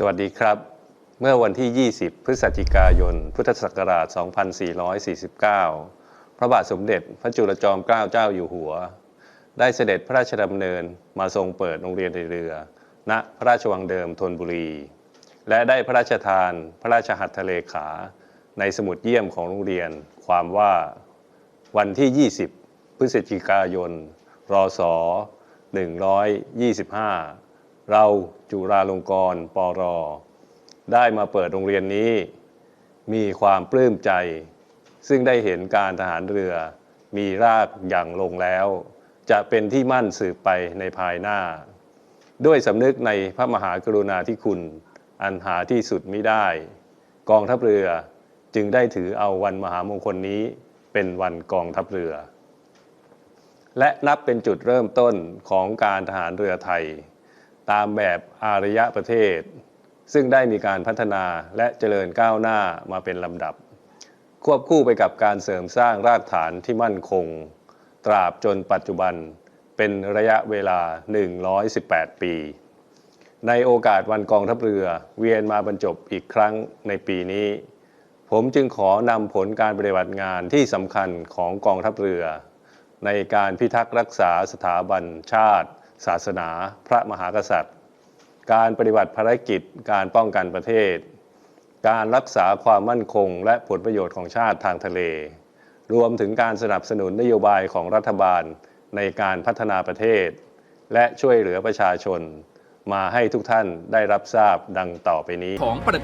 สวัสดีครับ เมื่อวันที่ 20 พฤศจิกายน พุทธศักราช 2449 พระบาทสมเด็จพระจุลจอมเกล้าเจ้าอยู่หัว ได้เสด็จพระราชดำเนินมาทรงเปิดโรงเรียนในเรือ ณพระราชวังเดิมธนบุรี และได้พระราชทานพระราชหัตถเลขา ในสมุดเยี่ยมของโรงเรียน ความว่าวันที่ 20 พฤศจิกายน รศ 125 เราจุฬาลงกรณ์ปรได้มาเปิดโรงเรียนนี้ มีความปลื้มใจ ซึ่งได้เห็นการทหารเรือ มีรากอย่างลงแล้ว จะเป็นที่มั่นสืบไปในภายหน้า ด้วยสำนึกในพระมหากรุณาธิคุณ อันหาที่สุดมิได้ กองทัพเรือจึงได้ถือเอาวันมหามงคลนี้เป็นวันกองทัพเรือ และนับเป็นจุดเริ่มต้นของการทหารเรือไทย ตามแบบอารยประเทศ ซึ่งได้มีการพัฒนาและเจริญก้าวหน้ามาเป็นลำดับ ควบคู่ไปกับการเสริมสร้างรากฐานที่มั่นคง ตราบจนปัจจุบันเป็นระยะเวลา 118 ปี ในโอกาสวันกองทัพเรือเวียนมาบรรจบอีกครั้งในปีนี้ ผมจึงขอนำผลการปฏิบัติงานที่สำคัญของกองทัพเรือ ในการพิทักษ์รักษาสถาบันชาติ ศาสนา พระมหากษัตริย์ การปฏิบัติภารกิจ การป้องกันประเทศ การรักษาความมั่นคง และผลประโยชน์ของชาติทางทะเล รวมถึงการสนับสนุนนโยบายของรัฐบาลในการพัฒนาประเทศ และช่วยเหลือประชาชน มาให้ทุกท่านได้รับทราบดังต่อไปนี้ของประ